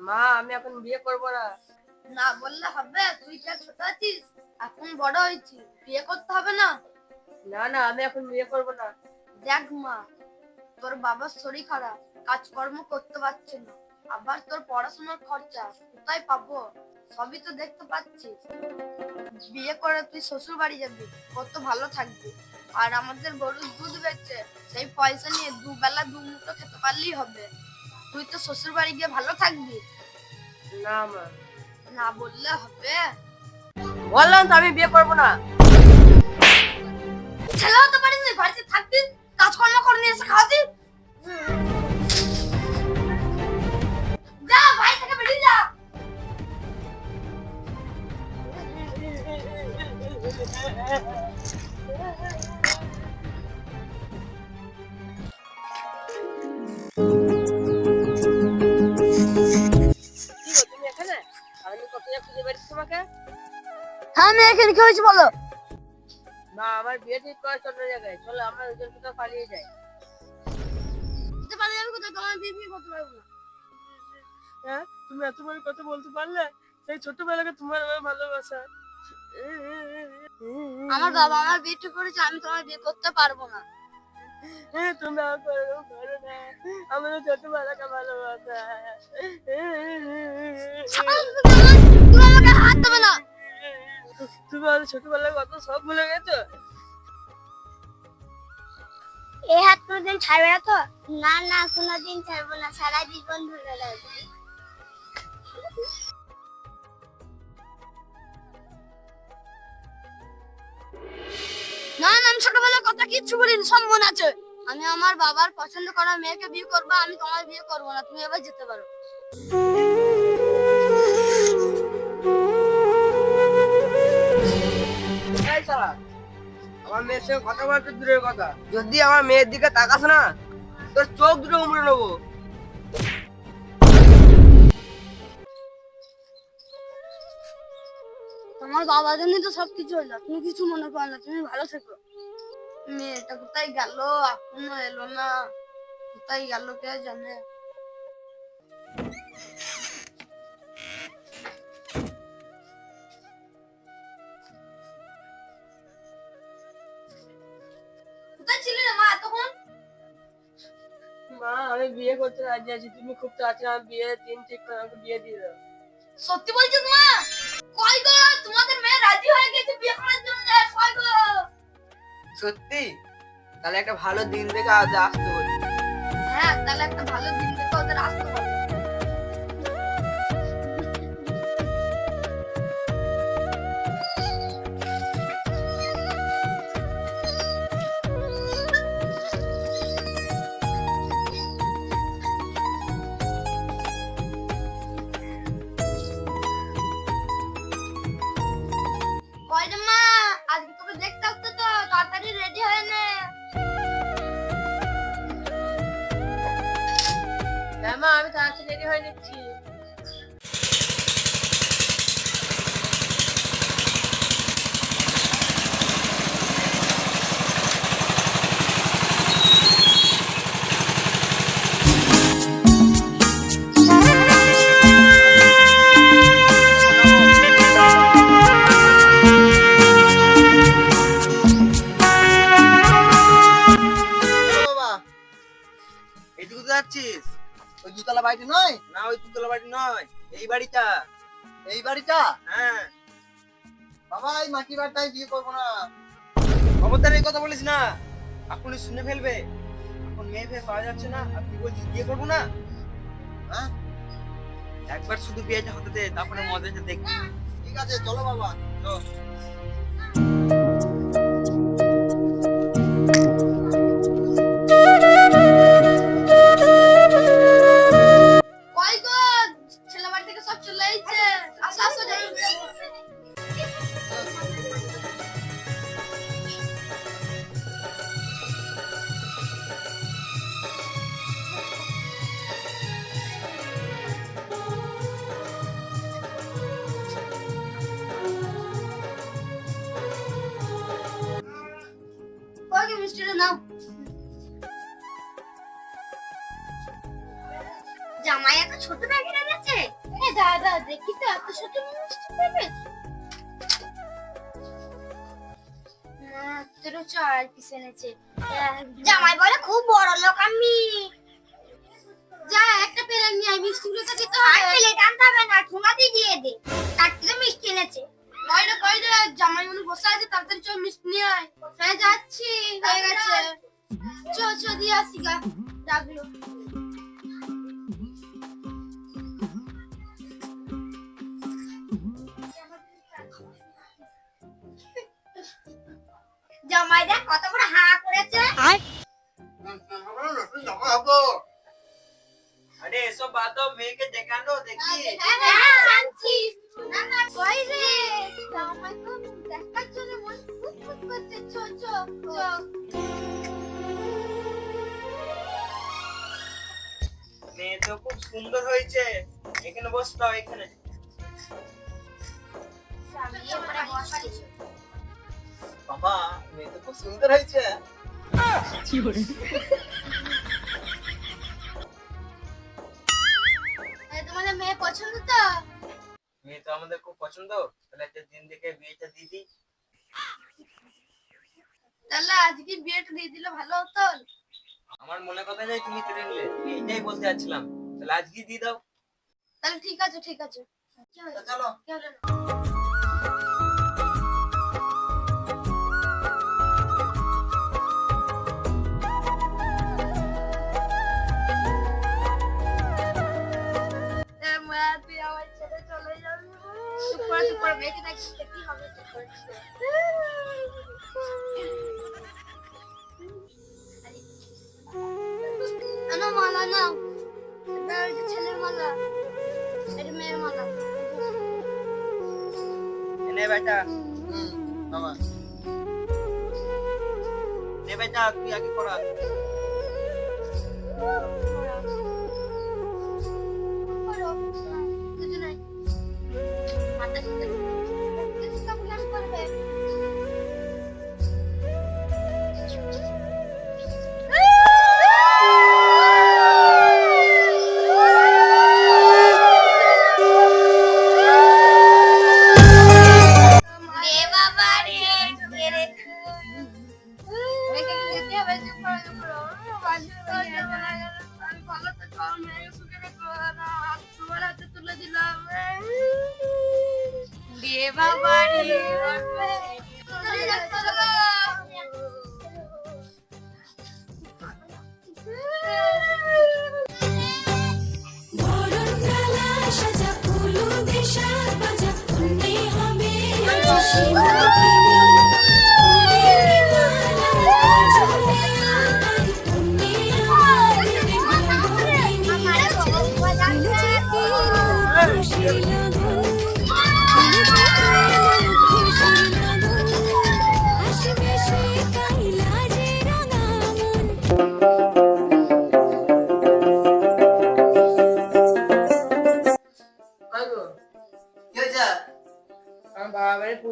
মা আমি এখন বিয়ে করব না। না বললে হবে তুই যা ছোট আছিস এখন বড় হয়েছিস বিয়ে করতে হবে না? না না আমি এখন বিয়ে করব না। দেখ মা তোর বাবার শরীর খারাপ কাজকর্ম করতে পারছে না আবার তোর পড়াশোনার খরচা কোথায় পাবো? সবই তো দেখতে পাচ্ছিস। বিয়ে করে তুই শ্বশুর বাড়ি যাবি কত ভালো থাকবি। আর আমাদের গরুর দুধ বেচে সেই পয়সা নিয়ে দুবেলা দু মুঠো খেতে পারলেই হবে। তুই তো শ্বশুর বাড়ি গিয়ে ভালো থাকবি। না মা। না বললে হবে। বললাম তো আমি বিয়ে করব না। ছেলে হতে পারিস না বাড়িতে থাকবি কাজকর্ম করে নিয়ে এসে খাওয়াতি এখানে? আমি কত খুঁজে বেরিয়েছি তোমাকে। হ্যাঁ আমি এখানে কি হয়েছে বলো? মা আমার বিয়ে ঠিক করা অন্য জায়গায় চলো আমরা দুজন কোথাও পালিয়ে যাই। পারলে আমি কোথায়? তোমার বিয়ে বিয়ে করতে পারব না। হ্যাঁ তুমি এত বড় কথা বলতে পারলে সেই ছোটবেলাকে তোমার আমার ভালোবাসা। আমার বাবা আমার বিয়ে ঠিক করেছে আমি তোমার বিয়ে করতে পারব না। হ্যাঁ তুমি আর করো করো না। আমার ছোটবেলাকে ভালোবাসা। তুমি আমাকে হাত দেবে না। তুমি আমার ছোটবেলায় কত সব ভুলে গেছো? এই হাত কোনোদিন ছাড়বে না তো? না না কোনোদিন ছাড়বো না। সারা জীবন ধরে রাখব না না, আমি ছোটবেলার কথা কিচ্ছু বলিনি, সব মনে আছে। আমি আমার বাবার পছন্দ করা মেয়েকে বিয়ে করব, আমি তোমার বিয়ে করব না, তুমি এবার যেতে পারো। আমার মেয়ের সঙ্গে কথা বলতে দূরের কথা। যদি আমার মেয়ের দিকে তাকাস না, তোর চোখ দুটো উমড়ে নেব। তোমার বাবা জন্যই তো সবকিছু হলো। তুমি কিছু মনে করো না তুমি ভালো থেকো। মেয়েটা কোথায় গেল? এখনও এলো না। কোথায় গেল কে জানে? মা আমি বিয়ে করতে রাজি আছি। তুমি খুব তাড়াতাড়ি আমার বিয়ে দিন ঠিক করে আমাকে বিয়ে দিয়ে দাও। সত্যি বলছিস মা? কই তাহলে একটা ভালো দিন দেখে আজ আসতে হবে হ্যাঁ তাহলে একটা ভালো দিন দেখে ওদের আসতে হবে। নিচ্ছি দুতলা বাড়িটা নয়? না ওই দুতলা বাড়ি নয় এই বাড়িটা। এই বাড়িটা? হ্যাঁ। বাবা এই মাটি বাড়িটাই বিয়ে করব না। খবরদার এই কথা বলিস না। আপনি শুনে ফেলবে। এখন মেয়ে ফেয়ে পাওয়া যাচ্ছে না। আর তুই বলছিস বিয়ে করব না? হ্যাঁ? একবার শুধু বিয়েটা হতে দে তারপরে মজাটা দেখবি। ঠিক আছে চলো বাবা। চল। আগে মিষ্টিটা নাও জামাই এত ছোট ব্যাগ এনেছে এ দাদা দেখি তো এত ছোট মিষ্টি দেবে? মাত্র চার পিস এনেছে। জামাই বলে খুব বড় লোক আমি। যা একটা পেলে নিয়ে আয় মিষ্টিগুলো তো দিতে হবে। আর পেলে টানতে হবে না ঠোঙাতে দিয়ে দে। তার থেকে মিষ্টি এনেছে। কয়টা কয়টা জামাই মনে বসে আছে তাড়াতাড়ি চল মিষ্টি নিয়ে আয়। হ্যাঁ যাচ্ছি হয়ে গেছে। চো চো দিয়ে আসি গা। ডাকলো জামাই দেখ কত বড় হা করেছে। আরে এসব বাদ দাও মেয়েকে দেখানো দেখি। সুন্দর হয়েছে। এখানে বস দাও এখানে। বাবা মেয়ে তো খুব সুন্দর হয়েছে। তোমাদের মেয়ে পছন্দ তো? মেয়ে তো আমাদের খুব পছন্দ। তাহলে একটা দিন দেখে বিয়েটা দিয়ে দিই। তাহলে আজকে বিয়েটা দিয়ে দিলে ভালো হতো? আমার মনে কথা যায় তুমি কেড়ে নিলে এটাই বলতে যাচ্ছিলাম। তাহলে আজকে দিয়ে দাও তাহলে ঠিক আছে ঠিক আছে? চলো কি হলো না? এ তুই আমার ছেড়ে চলে যাবি। চুপ করে, মেয়েকে দেখিস, মালা এটা মেয়ের মালা নে বেটা। হুম। বাবা নে বেটা তুই আগে।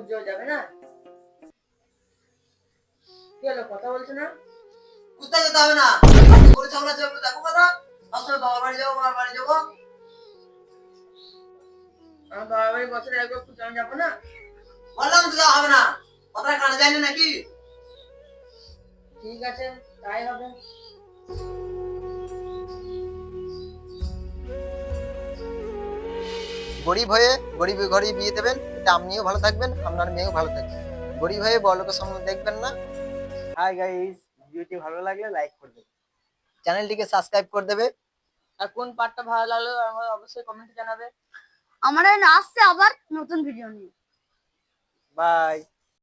বাড়ি যাবে না? কি হলো কথা বলছো না? কোথায় যেতে হবে না? করে দেখো কথা। আসলে বাবার বাড়ি যাব মার বাড়ি যাব। আমার বাবা বাড়ি বছরে একবার আমি যাব না? বললাম তো যাওয়া হবে না। কথাটা কানে যায়নি নাকি? ঠিক আছে তাই হবে। গরিব হয়ে গরিব ঘরে বিয়ে দেবেন এটা আপনিও ভালো থাকবেন আপনার মেয়েও ভালো থাকবে। গরিব হয়ে বড়লোকের লোকের সামনে দেখবেন না। হাই গাইস ভিডিওটি ভালো লাগলে লাইক করে করবে চ্যানেলটিকে সাবস্ক্রাইব করে দেবে। আর কোন পার্টটা ভালো লাগল আমাকে অবশ্যই কমেন্টে জানাবে। আমরা আসছে আবার নতুন ভিডিও নিয়ে। বাই